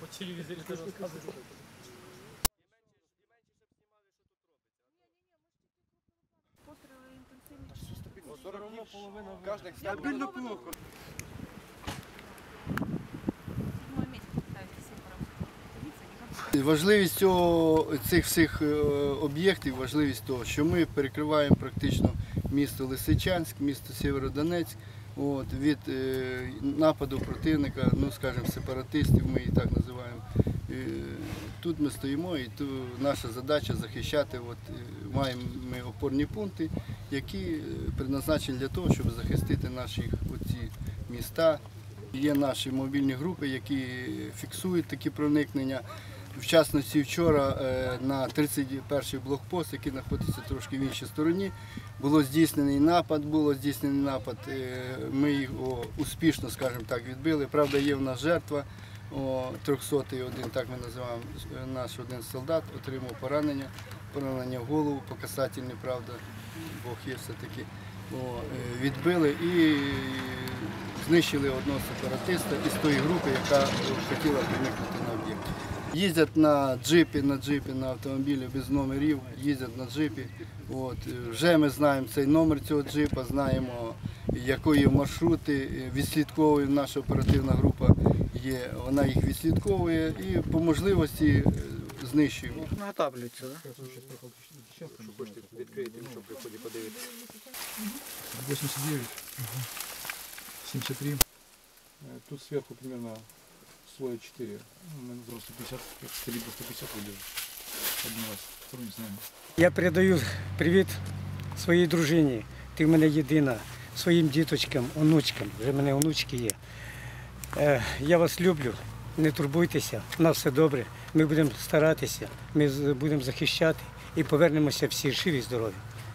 По телевізорі теж розказують. Стабільно плохо. Важливість цього, цих всіх е, об'єктів, важливість того, що ми перекриваємо практично місто Лисичанськ, місто Сєвєродонецьк, от, від е, нападу противника, ну скажімо, сепаратистів, ми їх так називаємо. Е, тут ми стоїмо і ту, наша задача захищати. От, е, маємо ми опорні пункти, які предназначені для того, щоб захистити наші оці міста. Є наші мобільні групи, які фіксують такі проникнення. В частності вчора е, на 31-й блокпост, який знаходиться трошки в іншій стороні, було здійснений напад, було здійснений напад. е, Ми його успішно, скажімо так, відбили. Правда, є в нас жертва. О, 300-й один, так ми називаємо, е, наш один солдат отримав поранення, поранення в голову, по касательні, правда, Бог є все-таки. Відбили і знищили одного сепаратиста із тої групи, яка хотіла проникнути на об'єкт. Їздять на джипі, на джипі, на автомобілі без номерів, їздять на джипі. От, вже ми знаємо цей номер цього джипа, знаємо, якої маршрути, відслідковує наша оперативна група є, вона їх відслідковує і по можливості е, знищуємо. Наготавлюється, так? Відкрити, щоб приході подивитися. 89, 73. Э, Тут сверху примерно слоя 4. Ну, наверное, взрослый 50, калибр 150 выдержит. Один раз, второй не знаю. Я передаю привіт своїй дружині. Ти в мене єдина, своїм діточкам, онучкам. Вже в мене онучки є. Е, я вас люблю, не турбуйтеся, у нас все добре. Ми будемо старатися, ми з- будемо захищати і повернемося всі живі і здорові.